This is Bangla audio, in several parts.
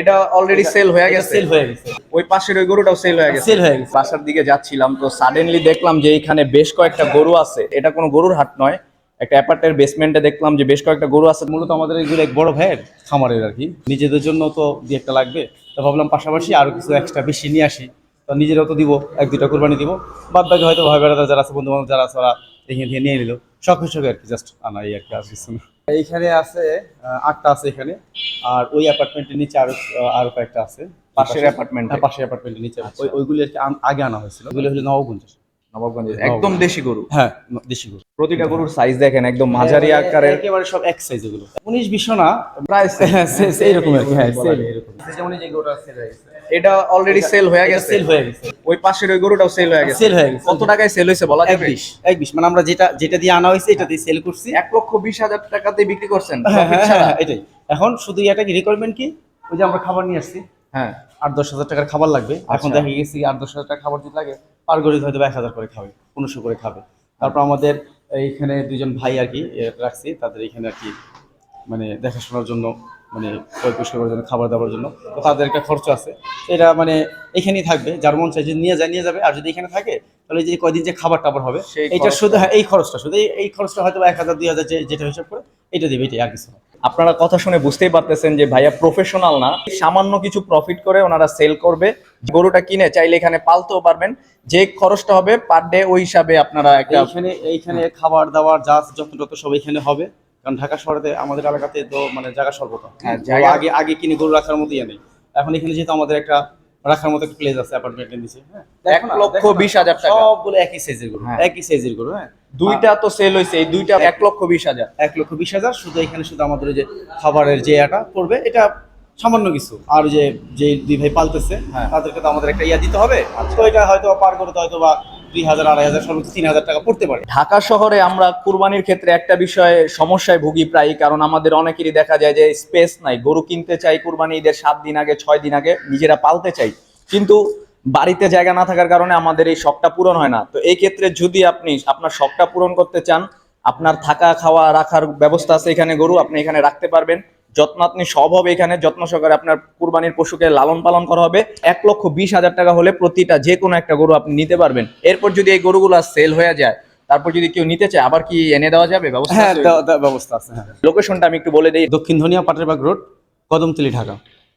এটা অলরেডি সেল হয়ে গেছে। সেল হয়ে গেছে। ওই পাশের ওই গরুটাও সেল হয়ে গেছে। সেল হয়ে গেছে। বাসার দিকে যাচ্ছিলাম তো সাডেনলি দেখলাম যে এইখানে বেশ কয়েকটা গরু আছে। এটা কোনো গরুর হাট নয় একটা অ্যাপার্টের বেসমেন্টে দেখলাম যে বেশ কয়েকটা গরু আছে। মূলত আমাদের এগুলো এক বড় ভাইয়ের খামারের আর কি। নিজেদের জন্য তো দু একটা লাগবে। তো ভাবলাম পাশাপাশি আরও কিছু এক্সট্রা বেশি নিয়ে আসি। তো নিজেরাও তো দিব এক দুইটা কোরবানি দিব। বাদ বাকি হয়তো ভাই বেড়াদার যারা আছে বন্ধু বান্ধব যারা আছে ওরা এখান থেকে নিয়ে নিল। শখ হিসেবে আর কি জাস্ট আনা এই আর কি আর কিছু না। এইখানে আছে আটটা আছে এখানে। আর ওই অ্যাপার্টমেন্টের নিচে আরও আরও কয়েকটা আছে। পাশের অ্যাপার্টমেন্ট পাশের অ্যাপার্টমেন্টের নিচে। ওইগুলি আর আগে আনা হয়েছিল। ওইগুলি হলো নবগঞ্জ নবাবগঞ্জে। একদম দেশি গরু। হ্যাঁ দেশি গরু। প্রতিটা গরুর সাইজ দেখেন একদম মাঝারি আকারের। একেবারে সব এক সাইজ এগুলো। উনিশ বিশও না প্রায় হ্যাঁ এইরকম হ্যাঁ এরকম। যেমন যে গরুটা সেল হয়ে গেছে এটা অলরেডি সেল হয়ে গেছে। সেল হয়ে গেছে। ওই পাশের ওই গরুটাও সেল হয়ে গেছে। সেল হয়ে গেছে। কত টাকায় সেল হয়েছে বলা যাবে? বিশ এক বিশ। মানে আমরা যেটা যেটা দিয়ে আনা হয়েছে এটা দিয়ে সেল করছি। এক লক্ষ বিশ হাজার টাকাতে বিক্রি করছেন। হ্যাঁ, হ্যাঁ, হ্যাঁ, এটাই। এখন শুধু এটা কি রিকোয়ারমেন্ট কি? ওই যে আমরা খাবার নিয়ে আসছি। হ্যাঁ আট দশ হাজার টাকার খাবার লাগবে। এখন আচ্ছা। দেখা গেছে আট দশ হাজার টাকা খাবার যদি লাগে পার গড়ি হয়তো এক হাজার করে খাবে পনেরোশো করে খাবে। তারপর আমাদের এইখানে দুজন ভাই আর কি রাখছি তাদের এখানে আর কি মানে দেখাশোনার জন্য মানে পরিষ্কার করার জন্য খাবার দাবার জন্য। তো তাদের একটা খরচ আছে। এটা মানে এখানেই থাকবে যার মন চাই যদি নিয়ে যায় নিয়ে যাবে আর যদি এখানে থাকে তাহলে যে কয়দিন যে খাবার টাবার হবে এইটা শুধু হ্যাঁ এই খরচটা শুধু এই- খরচটা হয়তো এক হাজার দুই হাজার যে- যেটা হিসাব করে এটা দেবে এটাই আর কিছু না। আপনারা কথা শুনে বুঝতেই পারতেছেন যে ভাইয়া প্রফেশনাল না। সামান্য কিছু প্রফিট করে ওনারা সেল করবে। গরুটা কিনে চাইলে এখানে পালতেও পারবেন। যে খরচটা হবে পার ডে ওই হিসাবে আপনারা একটা এইখানে এইখানে খাবার দাবার যা যত যত সব এখানে হবে। কারণ ঢাকা শহরে আমাদের এলাকাতে তো মানে জায়গা স্বল্পতা। হ্যাঁ, আগে আগে কিনে গরু রাখার মতো ইয়ে নেই এখন এখানে যেহেতু আমাদের একটা রাখার মতো একটা প্লেস আছে অ্যাপার্টমেন্টের নিচে হ্যাঁ? এক লক্ষ বিশ হাজার টাকা। সবগুলো একই সাইজের গরু। হ্যাঁ। একই সাইজের গরু হ্যাঁ? দুইটা তো সেল হয়েছে এই দুইটা এক লক্ষ বিশ হাজার। এক লক্ষ বিশ হাজার শুধু এখানে শুধু আমাদের যে খাবারের যে এটা পড়বে এটা সামান্য কিছু। আর যে যে দুই ভাই পালতেছে হ্যাঁ। তাদেরকে তো আমাদের একটা ইয়া দিতে হবে। তো এটা হয়তো পার করতে হয়তো বা দুই হাজার, আড়াই হাজার তিন হাজার টাকা পড়তে পারে। ঢাকা শহরে আমরা কুরবানির ক্ষেত্রে একটা বিষয়ে সমস্যায় ভুগি প্রায় কারণ আমাদের অনেকেরই দেখা যায় যে স্পেস নাই। গরু কিনতে চাই কুরবানি ঈদের সাত দিন আগে, ছয় দিন আগে, নিজেরা পালতে চাই। কিন্তু বাড়িতে জায়গা না থাকার কারণে আমাদের এই শখটা পূরণ হয় না। তো এই ক্ষেত্রে যদি আপনি আপনার শখটা পূরণ করতে চান, আপনার থাকা খাওয়া রাখার ব্যবস্থা আছে এখানে গরু, আপনি এখানে রাখতে পারবেন। যত্ন আপনি সব হবে এখানে। যত্ন সহকারে আপনার কুরবানির পশুকে লালন পালন করা হবে। এক লক্ষ বিশ হাজার টাকা হলে প্রতিটা যে কোনো একটা গরু আপনি নিতে পারবেন। এরপর যদি এই গরুগুলো সেল হয়ে যায় তারপর যদি কেউ নিতে চায় আবার কি এনে দেওয়া যাবে? ব্যবস্থা হ্যাঁ ব্যবস্থা আছে হ্যাঁ। লোকেশনটা আমি একটু বলে দিই। দক্ষিণ ধনিয়া পাটেরবাগ রোড কদমতলি ঢাকা।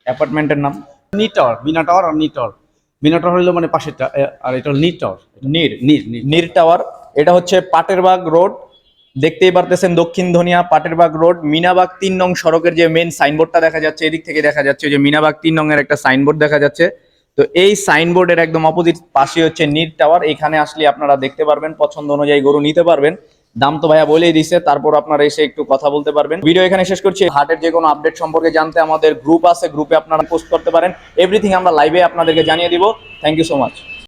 অ্যাপার্টমেন্টের নাম? নি টাওয়ার মিনা টাওয়ার আর নি টাওয়ার মিনা টাওয়ার হলো মানে পাশেরটা আর এটা হলো নি টাওয়ার নীর নীর নীর। নীর টাওয়ার। এটা হচ্ছে পাটেরবাগ রোড। দেখতেই পারতেছেন দক্ষিণ ধনিয়া পাটেরবাগ রোড, মিনাবাগ তিন নং সড়কের যে মেন সাইনবোর্ডটা দেখা যাচ্ছে, এদিক থেকে দেখা যাচ্ছে যে মিনাবাগ তিন নং এর একটা সাইনবোর্ড দেখা যাচ্ছে। তো এই সাইনবোর্ডের একদম অপোজিট পাশে হচ্ছে নীর টাওয়ার এখানে আসলে আপনারা দেখতে পারবেন, পছন্দ অনুযায়ী গরু নিতে পারবেন। দাম তো ভাইয়া বলেই দিছে, তারপর আপনারা এসে একটু কথা বলতে পারবেন। ভিডিও এখানে শেষ করছি, হাটের যে কোনো আপডেট সম্পর্কে জানতে আমাদের গ্রুপ আছে গ্রুপে আপনারা পোস্ট করতে পারেন। এভরিথিং আমরা লাইভে আপনাদেরকে জানিয়ে দিব। Thank you so much